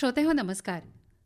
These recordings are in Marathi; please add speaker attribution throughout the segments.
Speaker 1: श्रोते हो नमस्कार.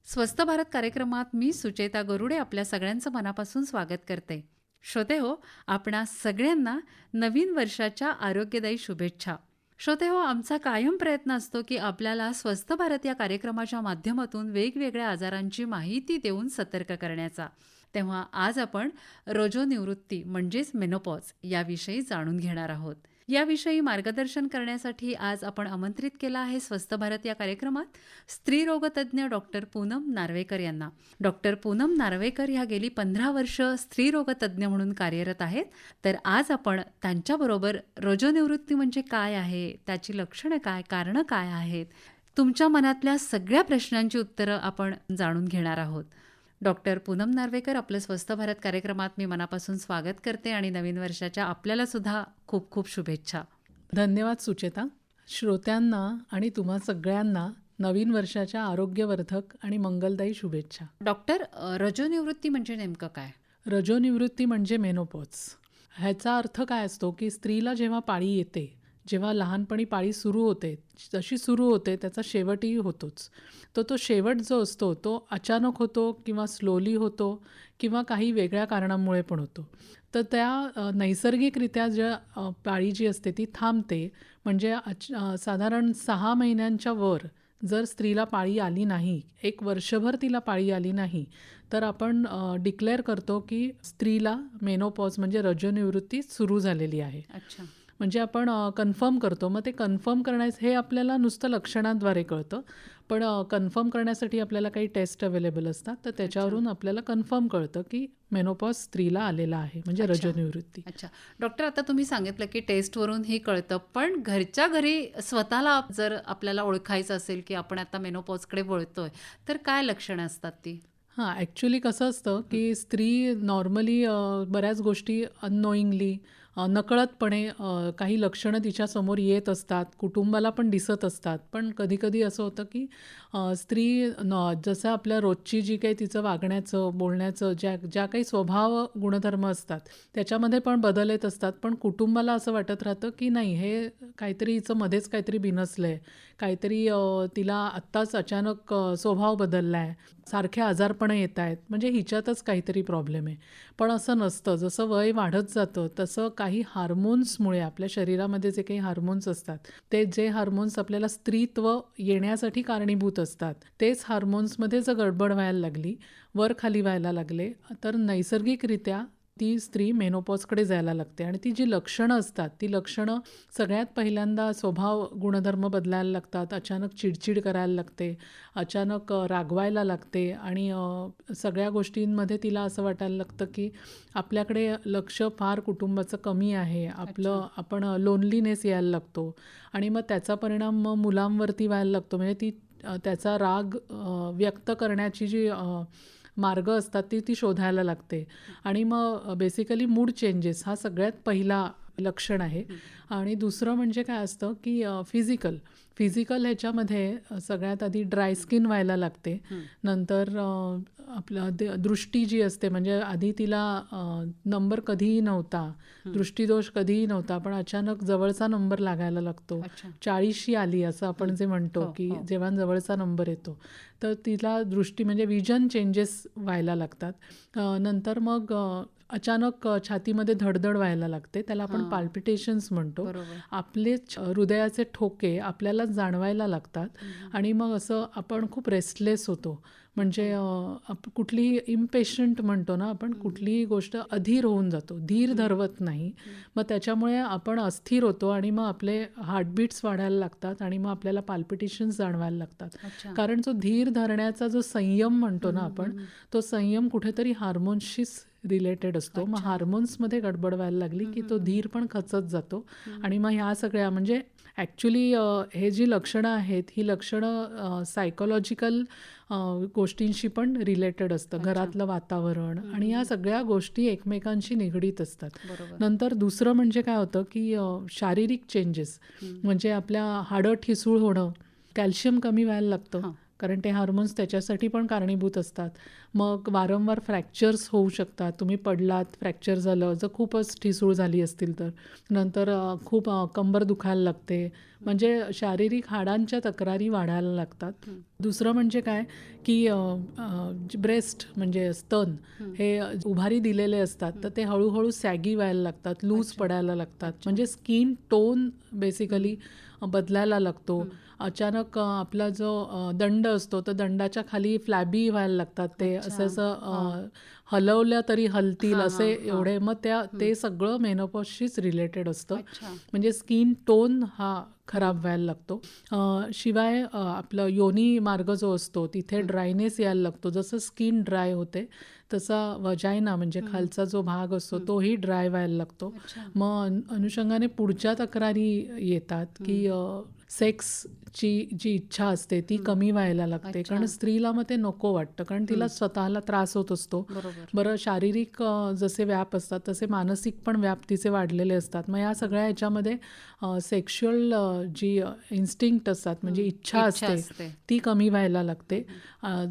Speaker 1: स्वस्त भारत कार्यक्रमात मी सुचेता गरुडे आपल्या सगळ्यांचं मनापासून स्वागत करते. श्रोते हो आपणा सगळ्यांना नवीन वर्षाच्या आरोग्यदायी शुभेच्छा. श्रोते हो आमचा कायम प्रयत्न असतो की आपल्याला स्वस्थ भारत या कार्यक्रमाच्या माध्यमातून वेगवेगळ्या आजारांची माहिती देऊन सतर्क करण्याचा. तेव्हा आज आपण रोजोनिवृत्ती म्हणजेच मेनोपॉज याविषयी जाणून घेणार आहोत. याविषयी मार्गदर्शन करण्यासाठी आज आपण आमंत्रित केलं आहे स्वस्थ भारत या कार्यक्रमात स्त्रीरोगतज्ञ डॉक्टर पूनम नार्वेकर यांना. डॉक्टर पूनम नार्वेकर ह्या गेली पंधरा वर्ष स्त्रीरोगतज्ञ म्हणून कार्यरत आहेत. तर आज आपण त्यांच्याबरोबर रजोनिवृत्ती म्हणजे काय आहे त्याची लक्षणं काय कारणं काय आहेत तुमच्या मनातल्या सगळ्या प्रश्नांची उत्तरं आपण जाणून घेणार आहोत. डॉक्टर पूनम नार्वेकर आपलं स्वस्थ भारत कार्यक्रमात मी मनापासून स्वागत करते आणि नवीन वर्षाच्या आपल्याला सुद्धा खूप खूप शुभेच्छा.
Speaker 2: धन्यवाद सुचेता. श्रोत्यांना आणि तुम्हा सगळ्यांना नवीन वर्षाच्या आरोग्यवर्धक आणि मंगलदायी शुभेच्छा.
Speaker 1: डॉक्टर रजोनिवृत्ती म्हणजे नेमकं काय?
Speaker 2: रजोनिवृत्ती म्हणजे मेनोपॉज. ह्याचा अर्थ काय असतो की स्त्रीला जेव्हा पाळी येते जेव्हा लहानपणी पाळी सुरू होते जशी सुरू होते त्याचा शेवटही होतोच. तर तो शेवट जो असतो तो अचानक होतो किंवा स्लोली होतो किंवा काही वेगळ्या कारणांमुळे पण होतो. तर त्या नैसर्गिकरित्या ज्या पाळी जी असते ती थांबते. म्हणजे अच साधारण सहा महिन्यांच्या वर जर स्त्रीला पाळी आली नाही एक वर्षभर तिला पाळी आली नाही तर आपण डिक्लेअर करतो की स्त्रीला मेनोपॉज म्हणजे रजोनिवृत्ती सुरू झालेली आहे.
Speaker 1: अच्छा.
Speaker 2: म्हणजे आपण कन्फर्म करतो. मग ते कन्फर्म करण्याचं हे आपल्याला नुसतं लक्षणांद्वारे कळतं. पण कन्फर्म करण्यासाठी आपल्याला काही टेस्ट अवेलेबल असतात. तर त्याच्यावरून आपल्याला कन्फर्म कळतं की मेनोपॉज स्त्रीला आलेला आहे. म्हणजे. रजोनिवृत्ती.
Speaker 1: अच्छा. डॉक्टर आता तुम्ही सांगितलं की टेस्टवरून हे कळतं. पण घरच्या घरी स्वतःला जर आपल्याला ओळखायचं असेल की आपण आता मेनोपॉजकडे वळतोय तर काय लक्षणं असतात ती?
Speaker 2: हां ॲक्च्युली कसं असतं की स्त्री नॉर्मली बऱ्याच गोष्टी अननोईंगली नकळतपणे काही लक्षणं तिच्यासमोर येत असतात कुटुंबाला पण दिसत असतात. पण कधीकधी असं होतं की स्त्री न जसं आपल्या रोजची जी काही तिचं वागण्याचं बोलण्याचं ज्या ज्या काही स्वभाव गुणधर्म असतात त्याच्यामध्ये पण बदल येत असतात. पण कुटुंबाला असं वाटत राहतं की नाही हे काहीतरी हिचं मध्येच काहीतरी बिनसलं आहे काहीतरी तिला आत्ताच अचानक स्वभाव बदलला आहे सारखे आजारपणं येत आहेत. म्हणजे हिच्यातच काहीतरी प्रॉब्लेम आहे. पण असं नसतं. जसं वय वाढत जातं तसं काही हार्मोन्समुळे आपल्या शरीरामध्ये जे काही हार्मोन्स असतात ते जे हार्मोन्स आपल्याला स्त्रीत्व येण्यासाठी कारणीभूत असतात तेच हार्मोन्समध्ये जर गडबड व्हायला लागली वर खाली व्हायला लागले तर नैसर्गिकरित्या ती स्त्री मेनोपॉजकडे जायला लागते आणि ती जी लक्षणं असतात ती लक्षणं सगळ्यात पहिल्यांदा स्वभाव गुणधर्म बदलायला लागतात. अचानक चिडचिड करायला लागते अचानक रागवायला लागते आणि सगळ्या गोष्टींमध्ये तिला असं वाटायला लागतं की आपल्याकडे लक्ष फार कुटुंबाचं कमी आहे. आपलं आपण लोनलीनेस यायला लागतो आणि मग त्याचा परिणाम मग मुलांवरती व्हायला लागतो. म्हणजे ती त्याचा राग व्यक्त करण्याची जी मार्ग असतात ती ती शोधायला लागते. आणि मग बेसिकली मूड चेंजेस हा सगळ्यात पहिला लक्षण आहे. आणि दुसरं म्हणजे काय असतं की फिजिकल फिजिकल ह्याच्यामध्ये सगळ्यात आधी ड्राय स्किन व्हायला लागते. नंतर आपलं दृष्टी जी असते म्हणजे आधी तिला नंबर कधीही नव्हता दृष्टीदोष कधीही नव्हता पण अचानक जवळचा नंबर लागायला लागतो. चाळीसशी आली असं आपण जे म्हणतो
Speaker 1: हो,
Speaker 2: की
Speaker 1: हो.
Speaker 2: जेव्हा जवळचा नंबर येतो तर तिला दृष्टी म्हणजे विजन चेंजेस व्हायला लागतात. नंतर मग अचानक छातीमध्ये धडधड व्हायला लागते. त्याला आपण. पाल्पिटेशन्स म्हणतो. आपले हृदयाचे ठोके आपल्याला जाणवायला लागतात. आणि मग असं आपण खूप रेस्टलेस होतो. म्हणजे आप कुठली इम्पेशंट म्हणतो ना आपण कुठलीही गोष्ट अधीर होऊन जातो धीर धरवत नाही. मग त्याच्यामुळे आपण अस्थिर होतो आणि मग आपले हार्टबीट्स वाढायला लागतात आणि मग आपल्याला पाल्पिटेशन्स जाणवायला लागतात. कारण जो धीर धरण्याचा जो संयम म्हणतो ना आपण तो संयम कुठेतरी हार्मोन्सशीच रिलेटेड असतो. मग हार्मोन्समध्ये गडबड व्हायला लागली की तो धीर पण खचत जातो आणि मग ह्या सगळ्या म्हणजे ॲक्च्युली हे जी लक्षणं आहेत ही लक्षणं सायकोलॉजिकल गोष्टींशी पण रिलेटेड असतं. घरातलं वातावरण आणि या सगळ्या गोष्टी एकमेकांशी निगडीत असतात. नंतर दुसरं म्हणजे काय होतं की शारीरिक चेंजेस म्हणजे आपल्या हाडं ठिसूळ होणं कॅल्शियम कमी व्हायला लागतं. कारण ते हार्मोन्स त्याच्यासाठी पण कारणीभूत असतात. मग वारंवार फ्रॅक्चर्स होऊ शकतात. तुम्ही पडलात फ्रॅक्चर झालं जर खूपच ठिसूळ झाली असतील तर. नंतर खूप कंबर दुखायला लागते. म्हणजे शारीरिक हाडांच्या तक्रारी वाढायला लागतात. दुसरं म्हणजे काय? की ब्रेस्ट म्हणजे स्तन हे. उभारी दिलेले असतात. तर ते हळूहळू सॅगी व्हायला लागतात लूज पडायला लागतात. म्हणजे स्किन टोन बेसिकली बदलायला लागतो. अचानक आपला जो दंड असतो तर दंडाच्या खाली फ्लॅबी व्हायला लागतात. ते असं असं हलवल्या तरी हलतील असे एवढे. मग त्या ते सगळं मेनोपॉजशीच रिलेटेड असतं. म्हणजे स्किन टोन हा खराब व्हायला लागतो. शिवाय आपलं योनी मार्ग जो असतो तिथे ड्रायनेस यायला लागतो. जसं स्किन ड्राय होते तसा वजायना म्हणजे खालचा जो भाग असतो तोही ड्राय व्हायला लागतो. मग अन- अनुषंगाने पुढच्या तक्रारी येतात की सेक्सची जी इच्छा असते ती कमी व्हायला लागते. कारण स्त्रीला मग ते नको वाटतं. कारण तिला स्वतःला त्रास होत असतो.
Speaker 1: बरोबर.
Speaker 2: बरं शारीरिक जसे व्याप असतात तसे मानसिक पण व्याप तिचे वाढलेले असतात. मग या सगळ्या ह्याच्यामध्ये सेक्शुअल जी इन्स्टिंक्ट असतात म्हणजे इच्छा असते. ती कमी व्हायला लागते.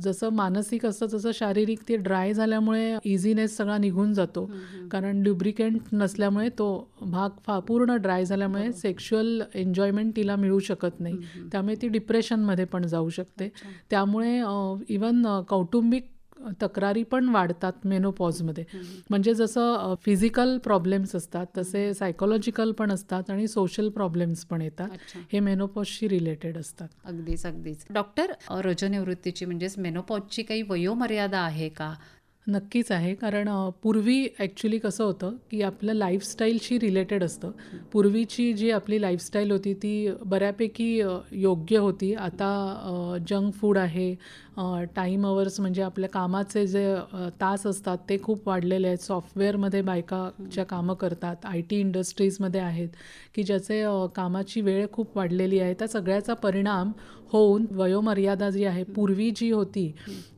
Speaker 2: जसं मानसिक असतं तसं शारीरिक ते ड्राय झाल्यामुळे इझीनेस सगळा निघून जातो. कारण ल्युब्रिकेंट नसल्यामुळे तो भाग फा पूर्ण ड्राय झाल्यामुळे सेक्शुअल एन्जॉयमेंट तिला मिळू शकत नाही. त्यामुळे ती डिप्रेशनमध्ये पण जाऊ शकते. त्यामुळे इवन कौटुंबिक तक्रारी पण वाढतात मेनोपॉजमध्ये. म्हणजे जसं फिजिकल प्रॉब्लेम्स असतात तसे सायकोलॉजिकल पण असतात आणि सोशल प्रॉब्लेम्स पण येतात. हे मेनोपॉजशी रिलेटेड असतात.
Speaker 1: अगदीच अगदीच. डॉक्टर रजोनिवृत्तीची म्हणजेच मेनोपॉजची काही वयोमर्यादा आहे का?
Speaker 2: नक्कीच आहे. कारण पूर्वी ॲक्च्युली कसं होतं की आपलं लाईफस्टाईलशी रिलेटेड असतं. पूर्वीची जी आपली लाईफस्टाईल होती ती बऱ्यापैकी योग्य होती. आता जंक फूड आहे. टाईम अवर्स म्हणजे आपल्या कामाचे जे तास असतात ते खूप वाढलेले आहेत. सॉफ्टवेअरमध्ये बायकाच्या कामं करतात. आय टी इंडस्ट्रीजमध्ये आहेत. की ज्याचे कामाची वेळ खूप वाढलेली आहे. त्या सगळ्याचा परिणाम होऊन वयोमर्यादा जी आहे पूर्वी जी होती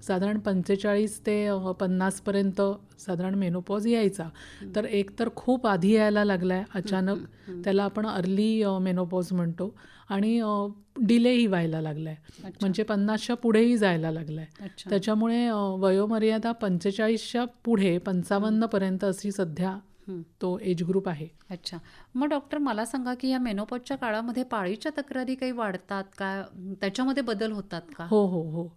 Speaker 2: साधारण पंचेचाळीस ते पन्नासपर्यंत साधारण मेनोपॉज यायचा. तर एक तर खूप आधी यायला लागला आहे अचानक त्याला आपण अर्ली मेनोपॉज म्हणतो आणि डिलेही व्हायला लागला आहे म्हणजे पन्नासच्या पुढेही जायला लागला आहे त्याच्यामुळे वयोमर्यादा पंचेचाळीसच्या पुढे पंचावन्नपर्यंत अशी सध्या तो एज ग्रुप आहे.
Speaker 1: अच्छा. मग डॉक्टर मला सांगा की या मेनोपॉजच्या काळामध्ये पाळीच्या तक्रारी काही वाढतात का? त्याच्यामध्ये बदल होतात का?
Speaker 2: हो हो हो.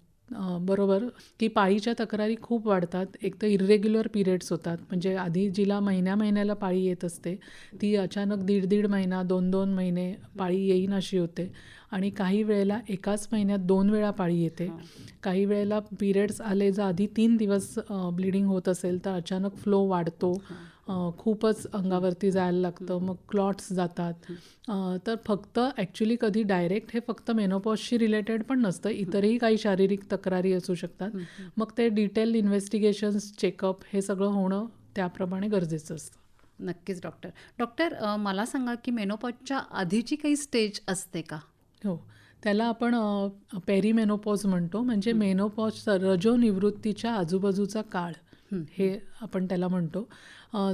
Speaker 2: बरोबर. की पाळीच्या तक्रारी खूप वाढतात. एक तर इर्रेग्युलर पिरियड्स होतात. म्हणजे आधी जिला महिन्या महिन्याला पाळी येत असते ती अचानक दीड दीड महिना दोन दोन महिने पाळी येईन अशी होते. आणि काही वेळेला एकाच महिन्यात दोन वेळा पाळी येते. काही वेळेला पिरियड्स आले जर आधी तीन दिवस ब्लिडिंग होत असेल तर अचानक फ्लो वाढतो. खूपच अंगावरती जायला लागतं मग क्लॉट्स जातात. तर फक्त ॲक्च्युली कधी डायरेक्ट हे फक्त मेनोपॉजशी रिलेटेड पण नसतं. इतरही काही शारीरिक तक्रारी असू शकतात. मग ते डिटेल इन्व्हेस्टिगेशन्स चेकअप हे सगळं होणं त्याप्रमाणे गरजेचं असतं.
Speaker 1: नक्कीच डॉक्टर डॉक्टर मला सांगा की मेनोपॉजच्या आधीची काही स्टेज असते का?
Speaker 2: हो. त्याला आपण पेरीमेनोपॉज म्हणतो. म्हणजे मेनोपॉज रजोनिवृत्तीच्या आजूबाजूचा काळ. हे आपण त्याला म्हणतो.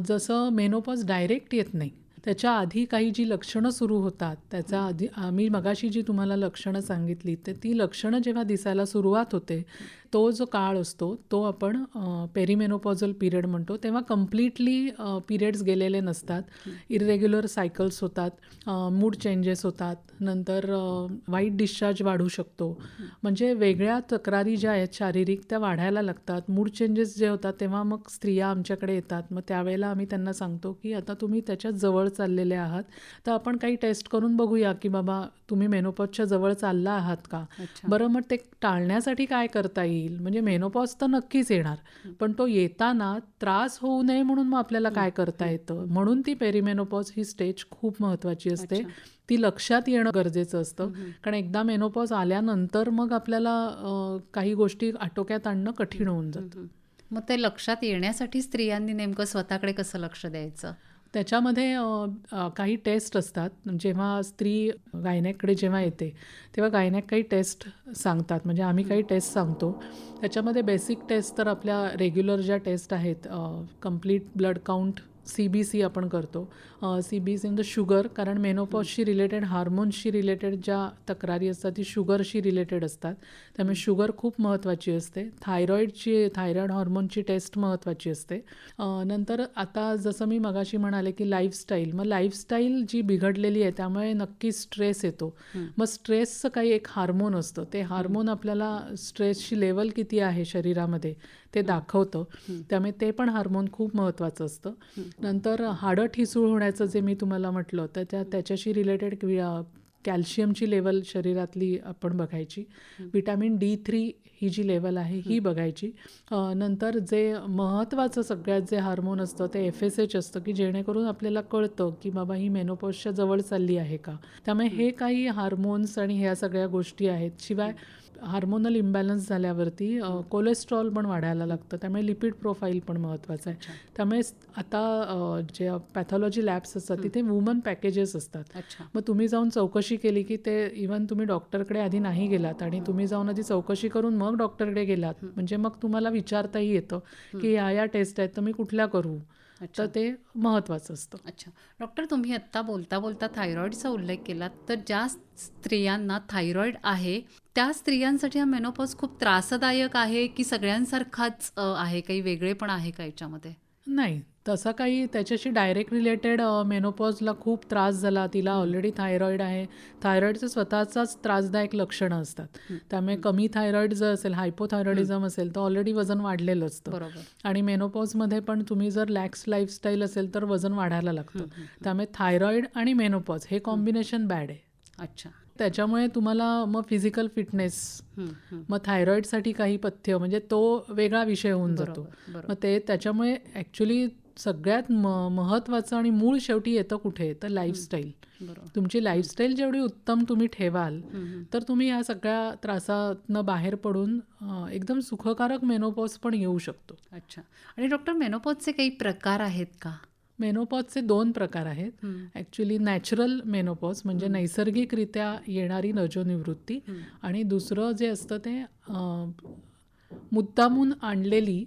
Speaker 2: जसं मेनोपॉज डायरेक्ट येत नाही. त्याच्या आधी काही जी लक्षणं सुरू होतात त्याचा आधी आम्ही मगाशी जी तुम्हाला लक्षणं सांगितली तर ती लक्षणं जेव्हा दिसायला सुरुवात होते तो जो काळ असतो तो आपण पेरिमेनोपॉझल पिरियड म्हणतो तेव्हा कम्प्लिटली पिरियड्स गेलेले नसतात. इरेग्युलर सायकल्स होतात मूड चेंजेस होतात नंतर वाईट डिस्चार्ज वाढू शकतो. म्हणजे वेगळ्या तक्रारी ज्या आहेत शारीरिक त्या वाढायला लागतात. मूड चेंजेस जे होतात तेव्हा मग स्त्रिया आमच्याकडे येतात. मग त्यावेळेला आम्ही त्यांना सांगतो की आता तुम्ही त्याच्याजवळ चाललेले आहात. तर आपण काही टेस्ट करून बघूया की बाबा तुम्ही मेनोपॉजच्या जवळ चालला आहात का. बरं मग ते टाळण्यासाठी काय करता येईल? म्हणजे मेनोपॉज तर नक्कीच येणार. पण तो येताना त्रास होऊ नये म्हणून मग आपल्याला काय करता येतं? म्हणून ती पेरीमेनोपॉज ही स्टेज खूप महत्त्वाची असते. ती लक्षात येणं गरजेचं असतं. कारण एकदा मेनोपॉज आल्यानंतर मग आपल्याला काही गोष्टी आटोक्यात आणणं कठीण होऊन जातं.
Speaker 1: मग ते लक्षात येण्यासाठी स्त्रियांनी नेमकं स्वतःकडे कसं लक्ष द्यायचं?
Speaker 2: त्याच्यामध्ये काही टेस्ट असतात. जेव्हा स्त्री गायनॅककडे जेव्हा येते तेव्हा गायनॅक काही टेस्ट सांगतात. म्हणजे आम्ही काही टेस्ट सांगतो. त्याच्यामध्ये बेसिक टेस्ट तर आपल्या रेग्युलर ज्या टेस्ट आहेत complete blood count C B C आपण करतो. सी बी सी म्हणजे शुगर कारण मेनोपॉजशी रिलेटेड हार्मोन्सशी रिलेटेड ज्या तक्रारी असतात ती शुगरशी रिलेटेड असतात. त्यामुळे शुगर खूप महत्त्वाची असते. थायरॉईडची थायरॉईड हॉर्मोनची टेस्ट महत्त्वाची असते. नंतर आता जसं मी मगाशी म्हणाले की लाईफस्टाईल मग लाईफस्टाईल जी बिघडलेली आहे त्यामुळे नक्की स्ट्रेस येतो. मग स्ट्रेसचं काही एक हार्मोन असतं. ते हार्मोन आपल्याला स्ट्रेसची लेवल किती आहे शरीरामध्ये ते दाखवतं. त्यामुळे ते पण हार्मोन खूप महत्त्वाचं असतं. नंतर हाडं ठिसूळ होण्याचं जे मी तुम्हाला म्हटलं तर त्या त्याच्याशी रिलेटेड कॅल्शियमची लेवल शरीरातली आपण बघायची. विटॅमिन डी थ्री ही जी लेवल आहे ही बघायची. नंतर जे महत्त्वाचं सगळ्यात जे हार्मोन असतं ते एफ एस एच असतं की जेणेकरून आपल्याला कळतं की बाबा ही मेनोपॉजच्या जवळ चालली आहे का. त्यामुळे हे काही हार्मोन्स आणि ह्या सगळ्या गोष्टी आहेत. शिवाय हार्मोनल इम्बॅलन्स झाल्यावरती कोलेस्ट्रॉल पण वाढायला लागतं. त्यामुळे लिपिड प्रोफाईल पण महत्त्वाचं आहे. त्यामुळे आता जे पॅथॉलॉजी लॅब्स असतात तिथे वुमन पॅकेजेस असतात. मग तुम्ही जाऊन चौकशी केली की ते इवन तुम्ही डॉक्टरकडे आधी नाही गेलात आणि तुम्ही जाऊन आधी चौकशी करून मग डॉक्टरकडे गेलात. म्हणजे मग तुम्हाला विचारताही येतं की ह्या या टेस्ट आहेत तर मी कुठल्या करू? तर ते महत्त्वाचं असतं.
Speaker 1: अच्छा. डॉक्टर तुम्ही आत्ता बोलता बोलता थायरॉईडचा उल्लेख केला तर ज्या स्त्रियांना थायरॉईड आहे त्या स्त्रियांसाठी हा मेनोपॉज खूप त्रासदायक आहे की सगळ्यांसारखाच आहे? काही वेगळेपण आहे का याच्यामध्ये?
Speaker 2: नाही तसं काही त्याच्याशी डायरेक्ट रिलेटेड मेनोपॉजला खूप त्रास झाला. तिला ऑलरेडी थायरॉईड आहे. थायरॉईडचं स्वतःचाच त्रासदायक लक्षणं असतात. त्यामुळे कमी थायरॉईड जर असेल हायपोथायरॉइडिझम असेल तर ऑलरेडी वजन वाढलेलं असतं.
Speaker 1: बरोबर.
Speaker 2: आणि मेनोपॉजमध्ये पण तुम्ही जर लॅक्स लाईफस्टाईल असेल तर वजन वाढायला लागतं. त्यामुळे थायरॉईड आणि मेनोपॉज हे कॉम्बिनेशन बॅड आहे.
Speaker 1: अच्छा.
Speaker 2: त्याच्यामुळे तुम्हाला मग फिजिकल फिटनेस. मग थायरॉईडसाठी काही पथ्य म्हणजे तो वेगळा विषय होऊन जातो. मग ते त्याच्यामुळे ॲक्च्युली सगळ्यात म महत्त्वाचं आणि मूळ शेवटी येतं कुठे? तर लाईफस्टाईल तुमची लाईफस्टाईल जेवढी उत्तम तुम्ही ठेवाल. तर तुम्ही या सगळ्या त्रासातनं बाहेर पडून एकदम सुखकारक मेनोपॉज पण येऊ शकतो.
Speaker 1: अच्छा. आणि डॉक्टर मेनोपॉजचे काही प्रकार आहेत का?
Speaker 2: मेनोपॉजचे दोन प्रकार आहेत. ॲक्च्युली नॅचरल मेनोपॉज म्हणजे नैसर्गिकरित्या येणारी रजोनिवृत्ती. आणि दुसरं जे असतं ते मुद्दामून आणलेली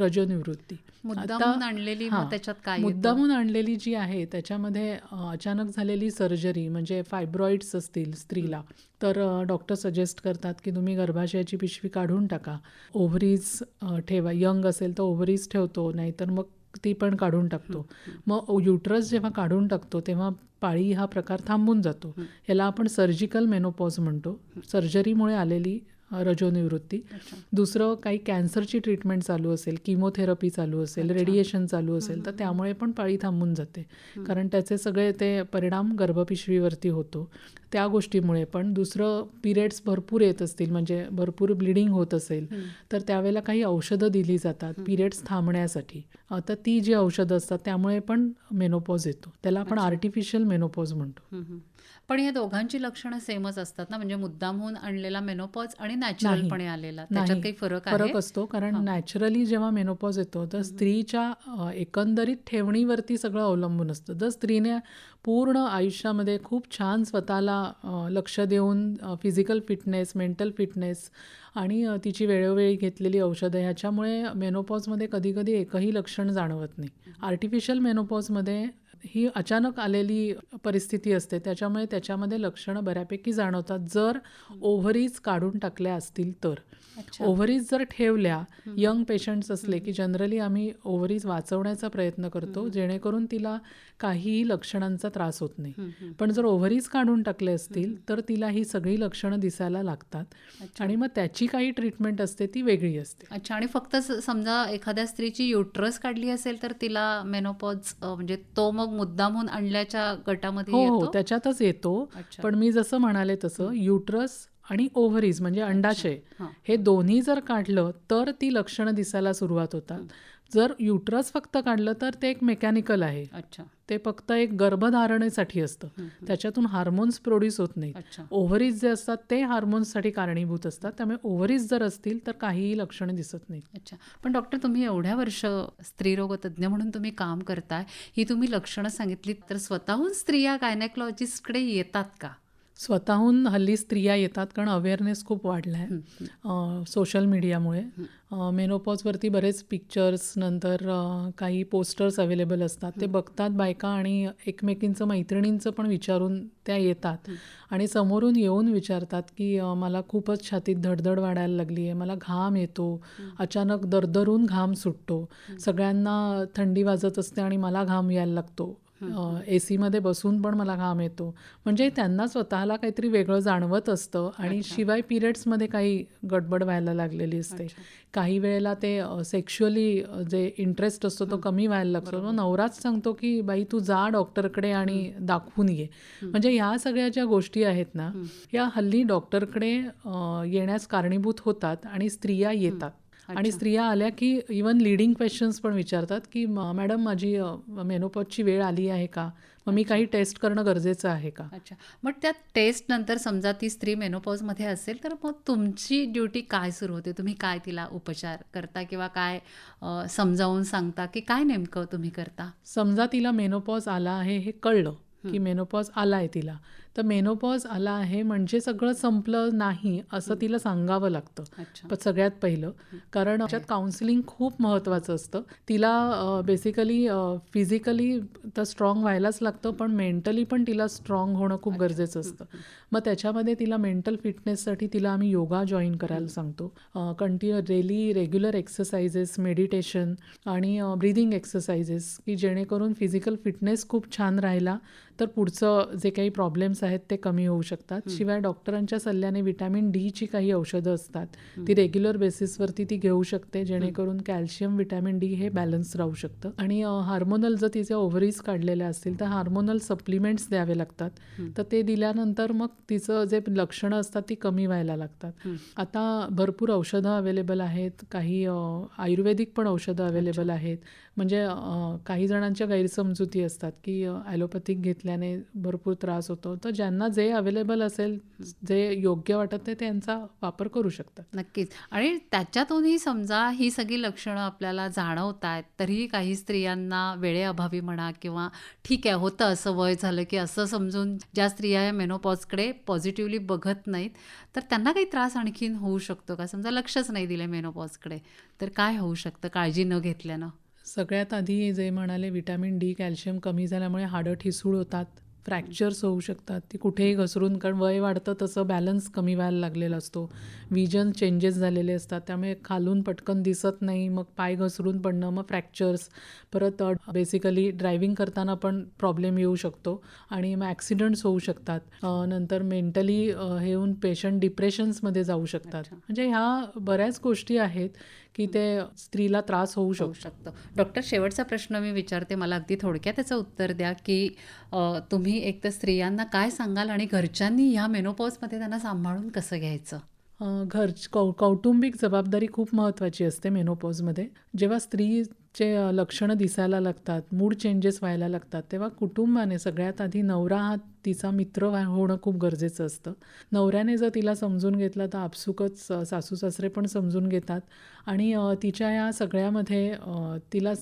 Speaker 2: रजोनिवृत्ती.
Speaker 1: मुद्दामून आणलेली त्याच्यात काय?
Speaker 2: मुद्दामून आणलेली जी आहे त्याच्यामध्ये अचानक झालेली सर्जरी म्हणजे फायब्रॉइड्स असतील स्त्रीला तर डॉक्टर सजेस्ट करतात की तुम्ही गर्भाशयाची पिशवी काढून टाका. ओव्हरीज ठेवा. यंग असेल तर ओव्हरीज ठेवतो नाहीतर मग ती पण काढून टाकतो. मग युट्रस जेव्हा काढून टाकतो तेव्हा पाळी हा प्रकार थांबून जातो. याला आपण सर्जिकल मेनोपॉज म्हणतो. सर्जरीमुळे आलेली रजोनिवृत्ती. दुसरं काही कॅन्सरची ट्रीटमेंट चालू असेल किमोथेरपी चालू असेल रेडिएशन चालू असेल तर त्यामुळे पण पाळी थांबून जाते. कारण त्याचे सगळे ते परिणाम गर्भपिशवीवरती होतो. त्या गोष्टीमुळे पण दुसरं पिरियड्स भरपूर येत असतील म्हणजे भरपूर ब्लिडिंग होत असेल तर त्यावेळेला काही औषधं दिली जातात पिरियड्स थांबण्यासाठी. तर ती जी औषधं असतात त्यामुळे पण मेनोपॉज येतो. त्याला आपण आर्टिफिशियल मेनोपॉज म्हणतो.
Speaker 1: पण या दोघांची लक्षणं सेमच असतात ना म्हणजे मुद्दामहून आणलेला मेनोपॉज आणि नॅचरलपणे आलेला. त्याच्यात. काही फरक
Speaker 2: फरक असतो कारण नॅचरली जेव्हा मेनोपॉज येतो तर स्त्रीच्या एकंदरीत ठेवणीवरती सगळं अवलंबून असतं. जर स्त्रीने पूर्ण आयुष्यामध्ये खूप छान स्वतःला लक्ष देऊन फिजिकल फिटनेस मेंटल फिटनेस आणि तिची वेळोवेळी घेतलेली औषधं ह्याच्यामुळे मेनोपॉजमध्ये कधीकधी एकही लक्षण जाणवत नाही. आर्टिफिशियल मेनोपॉजमध्ये ही अचानक आलेली परिस्थिती असते. त्याच्यामुळे त्याच्यामध्ये लक्षणं बऱ्यापैकी जाणवतात. जर ओव्हरीज काढून टाकल्या असतील तर. ओव्हरीज जर ठेवल्या यंग पेशंट्स असले की जनरली आम्ही ओव्हरीज वाचवण्याचा प्रयत्न करतो जेणेकरून तिला काहीही लक्षणांचा त्रास होत नाही. पण जर ओव्हरीज काढून टाकले असतील तर तिला ही सगळी लक्षणं दिसायला लागतात. आणि मग त्याची काही ट्रीटमेंट असते ती वेगळी असते.
Speaker 1: अच्छा. आणि फक्त समजा एखाद्या स्त्रीची युट्रस काढली असेल तर तिला मेनोपॉज म्हणजे तो मग मुद्दामहून आणल्याच्या गटामध्ये
Speaker 2: हो हो
Speaker 1: येतो?
Speaker 2: त्याच्यातच येतो. पण मी जसं म्हणाले तसं युट्रस आणि ओव्हरीज म्हणजे अंडाशय
Speaker 1: हां.
Speaker 2: दोन्ही जर काढलं तर ती लक्षणं दिसायला सुरुवात होतात. जर युट्रस फक्त काढलं तर ते एक मेकॅनिकल आहे.
Speaker 1: अच्छा.
Speaker 2: ते फक्त एक गर्भधारणेसाठी असतं. त्याच्यातून हार्मोन्स प्रोड्यूस होत नाहीत.
Speaker 1: अच्छा.
Speaker 2: ओव्हरीज जे असतात ते हार्मोन्ससाठी कारणीभूत असतात. त्यामुळे ओव्हरीज जर असतील तर काहीही लक्षणे दिसत नाहीत.
Speaker 1: अच्छा. पण डॉक्टर तुम्ही एवढ्या वर्ष स्त्रीरोगतज्ञ म्हणून तुम्ही काम करताय ही तुम्ही लक्षणं सांगितली तर स्वतःहून स्त्रिया गायनेकॉलॉजिस्टकडे येतात का?
Speaker 2: स्वतःहून हल्ली स्त्रिया येतात कारण अवेअरनेस खूप वाढला आहे. सोशल मीडियामुळे मेनोपॉजवरती बरेच पिक्चर्स नंतर काही पोस्टर्स अवेलेबल असतात. ते बघतात बायका आणि एकमेकींचं मैत्रिणींचं पण विचारून त्या येतात. आणि समोरून येऊन विचारतात की मला खूपच छातीत धडधड वाढायला लागली आहे मला घाम येतो. अचानक दरदरून घाम सुटतो. सगळ्यांना थंडी वाजत असते आणि मला घाम यायला लागतो. ए सीमध्ये बसून पण मला घाम येतो. म्हणजे त्यांना स्वतःला काहीतरी वेगळं जाणवत असतं आणि. शिवाय पिरियड्समध्ये काही गडबड व्हायला लागलेली असते. काही वेळेला ते सेक्शुअली जे इंटरेस्ट असतो तो कमी व्हायला लागतो. मग नवराच सांगतो की बाई तू जा डॉक्टरकडे आणि दाखवून ये. म्हणजे ह्या सगळ्या ज्या गोष्टी आहेत ना या हल्ली डॉक्टरकडे येण्यास कारणीभूत होतात आणि स्त्रिया येतात. आणि. स्त्रिया आल्या की इवन लिडिंग क्वेश्चन्स पण विचारतात की "म- मॅडम माझी मेनोपॉजची वेळ आली आहे का? मग मी काही टेस्ट करणं गरजेचं आहे का?
Speaker 1: अच्छा. मग त्या टेस्ट नंतर समजा ती स्त्री मेनोपॉजमध्ये असेल तर मग तुमची ड्युटी काय सुरू होते? तुम्ही काय तिला उपचार करता किंवा काय समजावून सांगता की काय नेमकं तुम्ही करता?
Speaker 2: समजा तिला मेनोपॉज आला आहे हे कळलं की मेनोपॉज आला आहे तिला. तर मेनोपॉज आला आहे म्हणजे सगळं संपलं नाही असं तिला सांगावं लागतं. सगळ्यात पहिलं. कारण त्याच्यात काउन्सिलिंग खूप महत्त्वाचं असतं. तिला बेसिकली फिजिकली तर स्ट्रॉंग व्हायलाच लागतं पण मेंटली पण तिला स्ट्रॉंग होणं खूप गरजेचं असतं. मग त्याच्यामध्ये तिला मेंटल फिटनेससाठी तिला आम्ही योगा जॉईन करायला सांगतो. Continue daily regular exercises meditation आणि ब्रिदिंग एक्सरसाइजेस की जेणेकरून फिजिकल फिटनेस खूप छान राहिला. तर पुढचं जे काही प्रॉब्लेम्स आहेत ते कमी होऊ शकतात. शिवाय डॉक्टरांच्या सल्ल्याने विटॅमिन डीची काही औषधं असतात. ती रेग्युलर बेसिसवरती ती घेऊ शकते जेणेकरून कॅल्शियम विटॅमिन डी हे बॅलन्स राहू शकतं. आणि हार्मोनल जर तिचे ओव्हरीज काढलेल्या असतील तर हार्मोनल सप्लिमेंट्स द्यावे लागतात. तर ते दिल्यानंतर मग तिचं जे लक्षणं असतात ती कमी व्हायला लागतात. आता भरपूर औषधं अवेलेबल आहेत. काही आयुर्वेदिक पण औषधं अवेलेबल आहेत. म्हणजे काही जणांच्या गैरसमजुती असतात की ॲलोपॅथिक घेतल्याने भरपूर त्रास होतो. तर ज्यांना जे अवेलेबल असेल जे योग्य वाटत ते त्यांचा वापर करू शकतात.
Speaker 1: नक्कीच. आणि त्याच्यातूनही समजा ही सगळी लक्षणं आपल्याला जाणवत आहेत तरीही काही स्त्रियांना वेळेअभावी म्हणा किंवा ठीक आहे होतं असं वय झालं की असं समजून ज्या स्त्रिया या मेनोपॉजकडे पॉझिटिव्हली बघत नाहीत तर त्यांना काही त्रास आणखीन होऊ शकतो का? समजा लक्षच नाही दिलं मेनोपॉजकडे तर काय होऊ शकतं? काळजी न घेतल्यानं.
Speaker 2: सगळ्यात आधी जे म्हणाले विटॅमिन डी कॅल्शियम कमी झाल्यामुळे हाडं ठिसूळ होतात. फ्रॅक्चर्स होऊ शकतात. ती कुठेही घसरून कारण वय वाढतं तसं बॅलन्स कमी व्हायला लागलेला असतो. विजन चेंजेस झालेले असतात. त्यामुळे खालून पटकन दिसत नाही मग पाय घसरून पडणं मग फ्रॅक्चर्स परत बेसिकली ड्रायव्हिंग करताना पण प्रॉब्लेम येऊ शकतो आणि मग ॲक्सिडंट्स होऊ शकतात. नंतर मेंटली हे होऊन पेशंट डिप्रेशन्समध्ये जाऊ शकतात. म्हणजे ह्या बऱ्याच गोष्टी आहेत की ते स्त्रीला त्रास होऊ शकतो.
Speaker 1: शकतं. डॉक्टर शेवटचा प्रश्न मी विचारते. मला अगदी थोडक्यात त्याचं उत्तर द्या की अ, तुम्ही एक तर स्त्रियांना काय सांगाल आणि घरच्यांनी ह्या मेनोपॉजमध्ये त्यांना सांभाळून कसं घ्यायचं?
Speaker 2: घर कौ कौटुंबिक जबाबदारी खूप महत्त्वाची असते मेनोपॉजमध्ये जेव्हा स्त्री चे लक्षणं दिसायला लागतात मूड चेंजेस व्हायला लागतात. तेव्हा कुटुंबाने सगळ्यात आधी नवरा हा तिचा मित्र व्हा होणं खूप गरजेचं असतं. नवऱ्याने जर तिला समजून घेतलं तर आपसुकच सासू सासरे पण समजून घेतात. आणि तिच्या या सगळ्यामध्ये तिला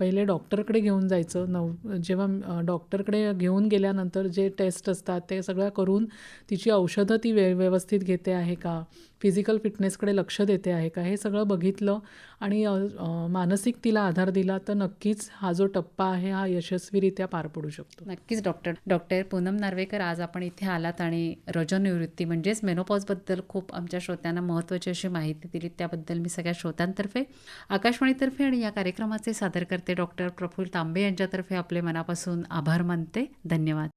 Speaker 2: पहिले डॉक्टरकडे घेऊन जायचं. नव जेव्हा डॉक्टरकडे घेऊन गेल्यानंतर जे टेस्ट असतात ते सगळं करून तिची औषधं ती वे व्यवस्थित घेते आहे का? फिजिकल फिटनेसकडे लक्ष देते आहे का? हे सगळं बघितलं. आणि मानसिक तिला आधार दिला तर नक्कीच हा जो टप्पा आहे हा यशस्वीरित्या पार पडू शकतो.
Speaker 1: नक्कीच डॉक्टर डॉक्टर पूनम नार्वेकर आज आपण इथे आलात आणि रजोनिवृत्ती म्हणजेच मेनोपॉजबद्दल खूप आमच्या श्रोत्यांना महत्त्वाची अशी माहिती दिली. त्याबद्दल मी सगळ्या श्रोत्यांतर्फे आकाशवाणीतर्फे आणि या कार्यक्रमाचे सादर करते डॉक्टर प्रफुल्ल तांबे यांच्यातर्फे आपले मनापासून आभार मानते. धन्यवाद.